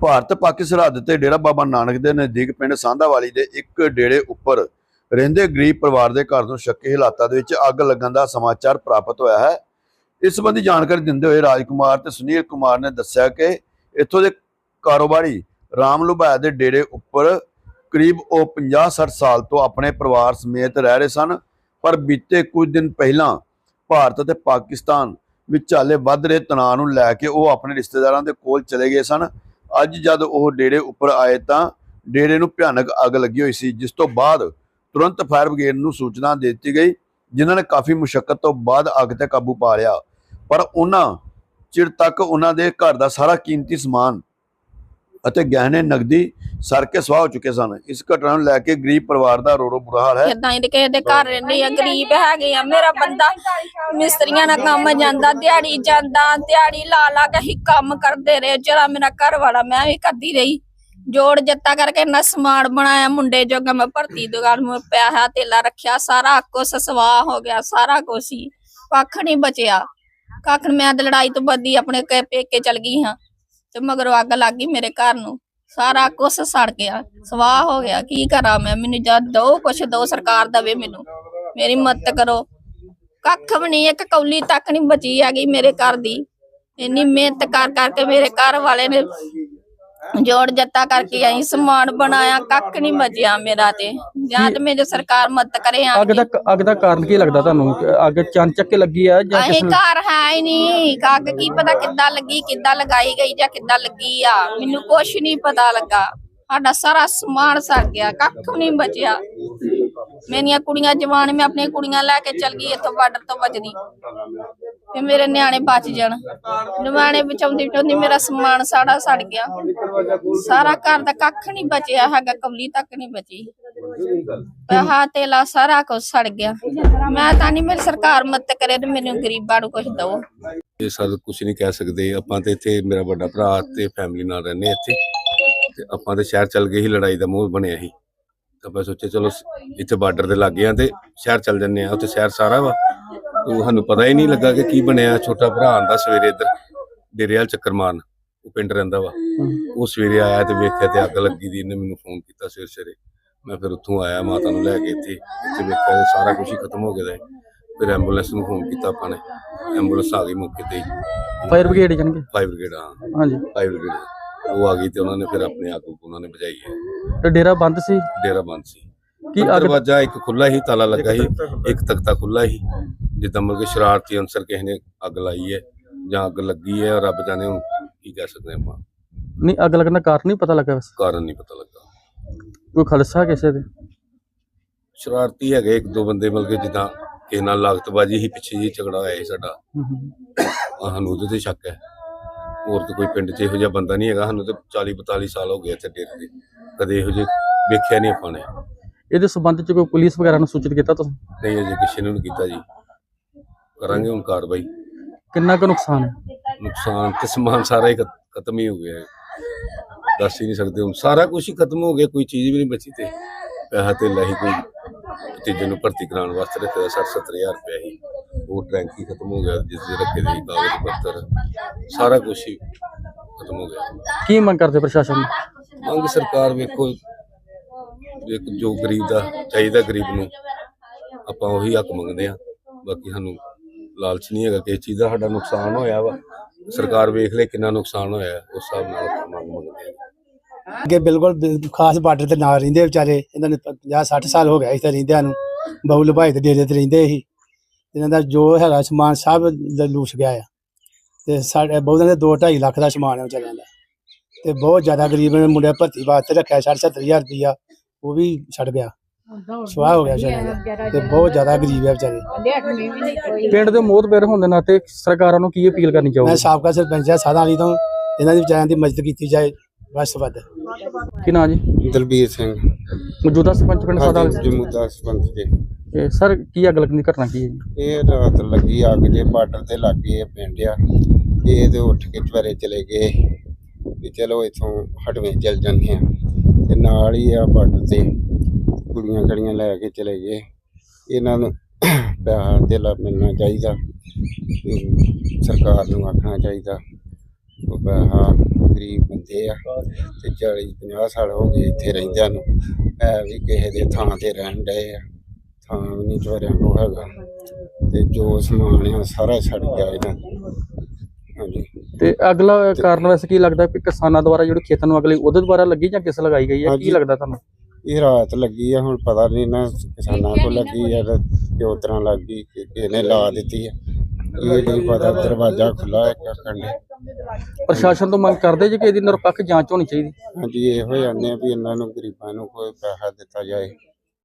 ਭਾਰਤ ਪਾਕਿ ਸਰਹੱਦ ਤੇ ਡੇਰਾ ਬਾਬਾ ਨਾਨਕ ਦੇ ਨਜ਼ਦੀਕ ਪਿੰਡ ਸਾਂਧਾਵਾਲੀ ਦੇ ਇੱਕ ਡੇਰੇ ਉੱਪਰ ਰਹਿੰਦੇ ਗਰੀਬ ਪਰਿਵਾਰ ਦੇ ਘਰ ਨੂੰ ਸ਼ੱਕੀ ਹਾਲਾਤਾਂ ਦੇ ਵਿੱਚ ਅੱਗ ਲੱਗਣ ਦਾ ਸਮਾਚਾਰ ਪ੍ਰਾਪਤ ਹੋਇਆ ਹੈ। ਇਸ ਸੰਬੰਧੀ ਜਾਣਕਾਰੀ ਦਿੰਦੇ ਹੋਏ ਰਾਜਕੁਮਾਰ ਤੇ ਸੁਨੀਲ ਕੁਮਾਰ ਨੇ ਦੱਸਿਆ ਕਿ ਇੱਥੋਂ ਦੇ ਕਾਰੋਬਾਰੀ ਰਾਮ ਲੁਭਾਇਆ ਦੇ ਡੇਰੇ ਉੱਪਰ ਕਰੀਬ ਉਹ 50-60 ਸਾਲ ਤੋਂ ਆਪਣੇ ਪਰਿਵਾਰ ਸਮੇਤ ਰਹਿ ਰਹੇ ਸਨ, ਪਰ ਬੀਤੇ ਕੁਝ ਦਿਨ ਪਹਿਲਾਂ ਭਾਰਤ ਅਤੇ ਪਾਕਿਸਤਾਨ ਵਿਚਾਲੇ ਵੱਧ ਰਹੇ ਤਣਾਅ ਨੂੰ ਲੈ ਕੇ ਉਹ ਆਪਣੇ ਰਿਸ਼ਤੇਦਾਰਾਂ ਦੇ ਕੋਲ ਚਲੇ ਗਏ ਸਨ। ਅੱਜ ਜਦ ਉਹ ਡੇਰੇ ਉੱਪਰ ਆਏ ਤਾਂ ਡੇਰੇ ਨੂੰ ਭਿਆਨਕ ਅੱਗ ਲੱਗੀ ਹੋਈ ਸੀ, ਜਿਸ ਤੋਂ ਬਾਅਦ ਤੁਰੰਤ ਫਾਇਰ ਬ੍ਰਿਗੇਡ ਨੂੰ ਸੂਚਨਾ ਦੇ ਦਿੱਤੀ ਗਈ, ਜਿਨ੍ਹਾਂ ਨੇ ਕਾਫੀ ਮੁਸ਼ਕਲ ਤੋਂ ਬਾਅਦ ਅੱਗ ਤੇ ਕਾਬੂ ਪਾ ਲਿਆ। ਪਰ ਉਹਨਾਂ ਚਿਰ ਤੱਕ ਉਹਨਾਂ ਦੇ ਘਰ ਦਾ ਸਾਰਾ ਕੀਮਤੀ ਸਮਾਨ ਅਤੇ ਗਹਿਣੇ ਨਗਦੀ ਸਰ ਕੇ ਸਵਾਹ ਹੋ ਚੁੱਕੇ ਸਨ। ਇਸ ਘਟਨਾ ਨੂੰ ਲੈ ਕੇ ਗਰੀਬ ਪਰਿਵਾਰ ਦਾ ਰੋ ਬੁਰਾ ਹਾਲ ਹੈ। ਇਦਾਂ ਹੀ ਕਿਸੇ ਦੇ ਘਰ ਰਹਿੰਦੇ ਆ ਗਰੀਬ ਹੈਗੇ ਆ, ਮੇਰਾ ਬੰਦਾ ਮਿਸਤਰੀਆਂ ਨਾਲ ਕੰਮ ਜਾਂਦਾ, ਦਿਹਾੜੀ ਜਾਂਦਾ, ਦਿਹਾੜੀ ਲਾ ਲਾ ਕੇ ਹੀ ਕੰਮ ਕਰਦੇ ਰਹੇ। ਜਿਹੜਾ ਮੇਰਾ ਘਰ ਵਾਲਾ ਮੈਂ ਵੀ ਕਰਦੀ ਰਹੀ। ਜੋੜ ਜੱਤਾ ਕਰਕੇ ਨਾ ਸਮਾਨ ਬਣਾਇਆ, ਮੁੰਡੇ ਜੋਗਾ ਮੈਂ ਭਰਤੀ ਦੁਕਾਨ ਮੈਂ ਪੈਸਾ, ਤੇਲਾ ਰੱਖਿਆ, ਸਾਰਾ ਕੁਛ ਸਵਾਹ ਹੋ ਗਿਆ, ਸਾਰਾ ਕੁਛ ਹੀ। ਕੱਖ ਨਹੀਂ ਬਚਿਆ। ਕੱਖ ਮੈਂ ਤੇ ਲੜਾਈ ਤੋਂ ਬੱਦੀ ਆਪਣੇ ਕੇ ਪੇਕੇ ਚਲ ਗਈ ਹਾਂ। ਤੇ ਮਗਰੋਂ ਅੱਗ ਲੱਗ ਗਈ ਮੇਰੇ ਘਰ ਨੂੰ। ਸਾਰਾ ਕੁਛ ਸੜ ਗਿਆ। ਸਵਾਹ ਹੋ ਗਿਆ। ਕੀ ਕਰਾਂ ਮੈਂ? ਮੈਨੂੰ ਜਦ ਦੋ ਕੁਛ ਦੋ ਸਰਕਾਰ ਦਵੇ ਮੈਨੂੰ। ਮੇਰੀ ਮਦਦ ਕਰੋ। ਕੱਖ ਵੀ ਨਹੀਂ ਇੱਕ ਕੌਲੀ ਤੱਕ ਨਹੀਂ ਬਚੀ ਹੈਗੀ ਮੇਰੇ ਘਰ ਦੀ। ਇੰਨੀ ਮਿਹਨਤ ਕਰ ਕਰਕੇ ਮੇਰੇ ਘਰ ਵਾਲੇ ਨੇ ਜੋੜ ਜੱਤਾ ਕਰਕੇ ਆਈ ਸਮਾਨ ਬਣਾਇਆ ਕੱਖ ਨਹੀਂ ਬਚਿਆ ਮੇਰਾ ਤੇ। ਜਾਂ ਤੇ ਮੇਰੀ ਸਰਕਾਰ ਮਦਦ ਕਰੇ ਆ ਅੱਗ ਦਾ ਅੱਗ ਦਾ ਕਾਰਨ ਕੀ ਲੱਗਦਾ ਤੁਹਾਨੂੰ? ਅੱਗ ਚੰਚੱਕ ਕੇ ਲੱਗੀ ਆ ਜਾਂ ਇਹ ਕਿਸ ਨੂੰ ਘਰ ਹੈ ਹੀ ਨਹੀਂ। ਕੱਗ ਕੀ ਪਤਾ ਕਿੱਦਾਂ ਲੱਗੀ, ਕਿੱਦਾਂ ਲਗਾਈ ਗਈ ਜਾਂ ਕਿੱਦਾਂ ਲੱਗੀ ਆ। ਮੈਨੂੰ ਕੁਛ ਨਹੀਂ ਪਤਾ ਲੱਗਾ। ਸਾਡਾ ਸਾਰਾ ਸਮਾਨ ਸਰ ਗਿਆ, ਕੱਖ ਨਹੀਂ ਬਚਿਆ। ਮੇਰੀਆਂ ਕੁੜੀਆਂ ਜਵਾਨ, ਮੈਂ ਆਪਣੀਆਂ ਕੁੜੀਆਂ ਲੈ ਕੇ ਚਲ ਗਈ, ਇੱਥੋਂ ਬਾਰਡਰ ਤੋਂ ਬਚਦੀ। ਤੇ ਮੇਰੇ ਨਿਆਣੇ ਬਚ ਜਾਣ। ਨਿਆਣੇ ਬਚਾਉਂਦੀ ਬਚਾਉਂਦੀ ਮੇਰਾ ਸਮਾਨ ਸਾੜਾ ਸੜ ਗਿਆ। ਸਾਰਾ ਘਰ ਦਾ ਕੱਖ ਨਹੀਂ ਬਚਿਆ ਹੈਗਾ, ਕਮਲੀ ਤੱਕ ਨਹੀਂ ਬਚੀ। ਆਹ ਤੇਲਾ ਸਾਰਾ ਕੁਝ ਸੜ ਗਿਆ। ਮੈਂ ਤਾਂ ਨਹੀਂ ਮੇਰੀ ਸਰਕਾਰ ਮਦਦ ਕਰੇ ਤੇ ਮੈਨੂੰ ਗਰੀਬਾਂ ਨੂੰ ਕੁਝ ਦਓ ਇਹ ਸਰ ਕੁਝ ਨਹੀਂ ਕਹਿ ਸਕਦੇ, ਆਪਾਂ ਤੇ ਇੱਥੇ ਮੇਰਾ ਵੱਡਾ ਭਰਾ ਤੇ ਫੈਮਿਲੀ ਨਾਲ ਰਹਿੰਦੇ ਇੱਥੇ। ਤੇ ਆਪਾਂ ਤੇ ਸ਼ਹਿਰ ਚੱਲ ਗਏ ਸੀ, ਲੜਾਈ ਦਾ ਮੂੰਹ ਬਣਿਆ ਸੀ। ਤਾਂ ਆਪਾਂ ਸੋਚਿਆ ਚਲੋ, ਇੱਥੇ ਬਾਰਡਰ ਦੇ ਲੱਗੇ ਆ ਤੇ ਸ਼ਹਿਰ ਚੱਲ ਜੰਨੇ ਆ, ਉੱਥੇ ਸ਼ਹਿਰ ਸਾਰਾ ਵਾ। ਉਹ ਸਾਨੂੰ ਪਤਾ ਹੀ ਨਹੀਂ ਲੱਗਾ ਕਿ ਕੀ ਬਣਿਆ। ਛੋਟਾ ਭਰਾ ਆਂਦਾ ਸਵੇਰੇ ਇੱਧਰ ਡੇਰੇ ਵਾਲ ਚੱਕਰ ਮਾਰਨ। ਉਹ ਪਿੰਡ ਰਹਿੰਦਾ ਵਾ। ਉਹ ਸਵੇਰੇ ਆਇਆ ਤੇ ਵੇਖਿਆ ਤੇ ਅੱਗ ਲੱਗੀ ਦੀ। ਇਹਨੇ ਮੈਨੂੰ ਫੋਨ ਕੀਤਾ ਸਵੇਰੇ ਸਵੇਰੇ। ਮੈਂ ਫਿਰ ਉੱਥੋਂ ਆਇਆ ਮਾਤਾ ਨੂੰ ਲੈ ਕੇ ਇੱਥੇ। ਇੱਥੇ ਵੇਖਿਆ ਤੇ ਸਾਰਾ ਕੁਝ ਹੀ ਖਤਮ ਹੋ ਗਿਆ। ਫਿਰ ਐਂਬੂਲੈਂਸ ਨੂੰ ਫੋਨ ਕੀਤਾ ਆਪਾਂ ਨੇ। ਐਂਬੂਲੈਂਸ ਆ ਗਈ ਮੌਕੇ ਤੇ ਫਾਇਰ ਬ੍ਰਿਗੇਡ ਜਾਣਗੇ? ਫਾਈਵ ਬ੍ਰਿਗੇਡ ਹਾਂ। ਹਾਂਜੀ। Five brigade. ਉਹ ਆ ਗਈ ਤੇ ਉਹਨਾਂ ਨੇ ਫਿਰ ਆਪਣੇ ਆਪ ਨੂੰ ਉਹਨਾਂ ਨੇ ਬਚਾਈ ਹੈ। ਤੇ ਡੇਰਾ ਬੰਦ ਸੀ? ਡੇਰਾ ਬੰਦ ਸੀ। ਕੀ ਦਰਵਾਜ਼ਾ ਇੱਕ ਖੁੱਲਾ ਹੀ ਤਾਲਾ ਲੱਗਾ ਸੀ ਇੱਕ ਤਖਤਾ ਖੁੱਲਾ ਸੀ ਜਿੱਦਾਂ ਮਤਲਬ ਕਿ ਸ਼ਰਾਰਤੀ ਅਨਸਰ ਕਿਸੇ ਨੇ ਅੱਗ ਲਾਈ ਹੈ ਜਾਂ ਅੱਗ ਲੱਗੀ ਹੈ ਰੱਬ ਜਾਣੇ ਹੁਣ ਕੀ ਕਹਿ ਸਕਦੇ ਆਪਾਂ। ਨਹੀਂ ਅੱਗ ਲੱਗਣ ਦਾ ਕਾਰਨ ਨਹੀਂ ਪਤਾ ਲੱਗਾ ਵੈਸੇ? ਕਾਰਨ ਨਹੀਂ ਪਤਾ ਲੱਗਾ। ਕੋਈ ਖਲਸਾ ਕਿਸੇ ਦੇ? ਸ਼ਰਾਰਤੀ ਹੈਗੇ ਇੱਕ ਦੋ ਬੰਦੇ ਮਤਲਬ ਕਿ ਜਿੱਦਾਂ ਕਿਸੇ ਨਾਲ ਲਾਗਤਬਾਜੀ ਹੀ ਪਿੱਛੇ ਜੀ ਝਗੜਾ ਹੋਇਆ ਸੀ ਸਾਡਾ। ਸਾਨੂੰ ਉਹਦੇ ਤੇ ਸ਼ੱਕ ਹੈ। ਹੋਰ ਤਾਂ ਕੋਈ ਪਿੰਡ 'ਚ ਇਹੋ ਜਿਹਾ ਬੰਦਾ ਨਹੀਂ ਹੈਗਾ ਸਾਨੂੰ ਤੇ 40 42 ਸਾਲ ਹੋ ਗਏ ਇੱਥੇ ਡੇਰੇ ਤੇ। ਕਦੇ ਇਹੋ ਜਿਹੇ ਵੇਖਿਆ ਨਹੀਂ ਆਪਾਂ ਨੇ। ਇਹਦੇ ਸੰਬੰਧ ਚ ਕੋਈ ਪੁਲਿਸ ਵਗੈਰਾ ਨੂੰ ਸੂਚਿਤ ਕੀਤਾ ਤੁਸੀਂ? ਨਹੀਂ ਅਜੇ ਕਿਸੇ ਨੂੰ ਨਹੀਂ ਕੀਤਾ ਜੀ। ਕਰਾਂਗੇ ਹੁਣ ਕਾਰਵਾਈ। ਕਿੰਨਾ ਕੁ ਨੁਕਸਾਨ ਹੈ? ਨੁਕਸਾਨ ਤੇ ਸਮਾਨ ਸਾਰਾ ਹੀ ਖਤ- ਖਤਮ ਹੀ ਹੋ ਗਿਆ ਹੈ। ਦੱਸ ਹੀ ਨਹੀਂ ਸਕਦੇ ਹੁਣ। ਸਾਰਾ ਕੁਝ ਹੀ ਖਤਮ ਹੋ ਗਿਆ ਕੋਈ ਚੀਜ਼ ਵੀ ਨਹੀਂ ਬਚੀ ਤੇ। ਪੈਸਾ ਤੇ ਹੀ ਕੋਈ ਤੀਜੇ ਨੂੰ ਭਰਤੀ ਕਰਾਉਣ ਵਾਸਤੇ ਰੱਖਿਆ 60 70000 ਰੁਪਇਆ ਹੀ। ਉਹ ਟਰੈਂਕ ਹੀ ਖਤਮ ਹੋ ਗਿਆ ਜਿਸ ਦੇ ਰੱਖੇ ਦੇ ਸੀ ਕਾਗਜ਼ ਪੱਤਰ ਸਾਰਾ ਕੁਝ ਹੀ ਖਤਮ ਹੋ ਗਿਆ। ਕੀ ਮੰਗ ਕਰਦੇ ਪ੍ਰਸ਼ਾਸਨ? ਨੂੰ ਮੰਗ ਸਰਕਾਰ ਵੇਖੋ ਇੱਕ ਜੋ ਗਰੀਬ ਦਾ ਚਾਹੀਦਾ ਗਰੀਬ ਨੂੰ ਆਪਾਂ ਉਹੀ ਹੱਕ ਮੰਗਦੇ ਆ ਬਾਕੀ ਸਾਨੂੰ ਲਾਲਚ ਨਹੀਂ ਹੈਗਾ ਕਿਸੇ ਚੀਜ਼ ਦਾ, ਸਾਡਾ ਨੁਕਸਾਨ ਹੋਇਆ ਵਾ। ਸਰਕਾਰ ਵੇਖ ਲੈ ਕਿੰਨਾ ਨੁਕਸਾਨ ਹੋਇਆ, ਉਸ ਹਿਸਾਬ ਨਾਲ ਮੰਗ ਮੰਗਦੇ ਆ ਅੱਗੇ ਬਿਲਕੁਲ ਬਿਲ- ਖਾਸ ਬਾਰਡਰ ਤੇ ਨਾਲ ਰਹਿੰਦੇ ਵਿਚਾਰੇ, ਇਹਨਾਂ ਨੇ 50 60 ਸਾਲ ਹੋ ਗਿਆ ਇੱਥੇ ਰਹਿੰਦਿਆਂ ਨੂੰ। ਬਹੁ ਲਭਾਈ ਦੇ ਡੇਰੇ ਤੇ ਰਹਿੰਦੇ ਸੀ। ਇਹਨਾਂ ਦਾ ਜੋ ਹੈਗਾ ਸਮਾਨ ਸਭ ਲ- ਲੂਸ ਗਿਆ ਆ। ਤੇ ਸਾਡੇ ਬਹੁਤਾਂ ਦੇ 2 2.5 ਲੱਖ ਦਾ ਸਮਾਨ ਹੈ ਵਿਚਾਰਿਆਂ ਦਾ। ਤੇ ਬਹੁਤ ਜ਼ਿਆਦਾ ਗਰੀਬ ਨੇ ਮੁੰਡੇ ਭਰਤੀ ਵਾਸਤੇ ਰੱਖਿਆ 60 70000 ਰੁਪਇਆ ਉਹ ਵੀ ਛੱਡ ਗਿਆ। ਸਵਾਹ ਹੋ ਗਿਆ ਤੇ ਬਹੁਤ ਜ਼ਿਆਦਾ ਗਰੀਬ ਹੈ ਵਿਚਾਰੇ। ਪਿੰਡ ਦੇ ਮੋਹਤ ਬੇਰ ਹੋਣ ਦੇ ਨਾਤੇ ਸਰਕਾਰਾਂ ਨੂੰ ਕੀ ਅਪੀਲ ਕਰਨੀ ਮੈਂ ਚਾਹੋਗੇ ਸਾਬਕਾ ਸਰਪੰਚ ਆ ਸਾਧਾਂ ਵਾਲੀ ਤੋਂ। ਇਹਨਾਂ ਦੀ ਵਿਚਾਰਿਆਂ ਦੀ ਮਦਦ ਕੀਤੀ ਜਾਏ ਤੋਂ ਵੱਧ। ਕੀ ਨਾਂ ਜੀ? ਦਲਬੀਰ ਸਿੰਘ। ਮੌਜੂਦਾ ਸਰਪੰਚ ਪਿੰਡ ਸਾਡਾ ਜਮੂਦਾ ਸਰਪੰਚ ਜੀ। ਸਰ ਕੀ ਅੱਗ ਲੱਗਣ ਦੀ ਘਟਨਾ ਕੀ ਹੈ ਜੀ? ਇਹ ਰਾਤ ਲੱਗੀ ਅੱਗ ਜੇ ਬਾਰਡਰ ਤੇ ਲੱਗੇ ਪਿੰਡ ਆ। ਇਹ ਤੇ ਉੱਠ ਕੇ ਚਵਰੇ ਚਲੇ ਗਏ। ਵੀ ਚਲੋ ਇਥੋਂ ਹਟਵੇਂ ਚੱਲ ਜਾਂਦੇ ਆ। ਤੇ ਨਾਲ ਹੀ ਆ ਬਾਰਡਰ ਤੇ। ਕੁੜੀਆਂ ਖੜੀਆਂ ਲੈ ਕੇ ਚਲੇ ਗਏ। ਇਹਨਾਂ ਨੂੰ ਪੈਸਾ ਧੇਲਾ ਮਿਲਣਾ ਚਾਹੀਦਾ ਸਰਕਾਰ ਨੂੰ ਆਖਣਾ ਚਾਹੀਦਾ ਉਹ ਪੈਸਾ ਗਰੀਬ ਬੰਦੇ ਆ ਤੇ 40 50 ਸਾਲ ਹੋ ਗਏ ਇੱਥੇ ਰਹਿੰਦਿਆਂ ਨੂੰ ਹੈ ਵੀ ਕਿਸੇ ਦੇ ਥਾਂ ਤੇ ਰਹਿਣ ਡਏ ਆ ਥਾਂ ਵੀ ਨਹੀਂ ਚਵਰਿਆਂ ਕੋ ਹੈਗਾ। ਤੇ ਜੋ ਸਮਾਨ ਆ ਸਾਰਾ ਛੱਡ ਗਿਆ ਇਹਨਾਂ। ਹਾਂਜੀ। ਤੇ ਅਗਲਾ ਕਾਰਨ ਵੈਸੇ ਕੀ ਲੱਗਦਾ ਕਿ ਕਿਸਾਨਾਂ ਦੁਆਰਾ ਜਿਹੜੀ ਖੇਤਾਂ ਨੂੰ ਅਗਲੀ ਉਹਦੇ ਦੁਆਰਾ ਲੱਗੀ ਜਾਂ ਕਿਸ ਲਗਾਈ ਗਈ ਹੈ? ਕੀ। ਲੱਗਦਾ ਤੁਹਾਨੂੰ? ਇਹ ਰਾਤ ਲੱਗੀ ਆ ਹੁਣ ਪਤਾ ਨਹੀਂ ਨਾ ਕਿਸਾਨਾਂ ਕੋ ਲੱਗੀ ਆ ਤੇ ਕਿਉਂ ਤਰ੍ਹਾਂ ਲੱਗੀ ਕਿ ਕਿਸੇ ਨੇ ਲਾ ਦਿੱਤੀ ਆ। ਇਹ ਨਹੀਂ ਪਤਾ ਦਰਵਾਜ਼ਾ ਖੁੱਲਾ ਹੈ ਆਖਣ ਦੇ ਪ੍ਰਸ਼ਾਸਨ ਤੋਂ ਮੰਗ ਕਰਦੇ ਜੇ ਕਿ ਇਹਦੀ ਨਿਰਪੱਖ ਜਾਂਚ ਹੋਣੀ ਚਾਹੀਦੀ। ਹਾਂਜੀ ਇਹੋ ਹੀ ਆਨੇ ਆ ਵੀ ਇਹਨਾਂ ਨੂੰ ਗਰੀਬਾਂ ਨੂੰ ਕੋਈ ਪੈਸਾ ਦਿੱਤਾ ਜਾਏ।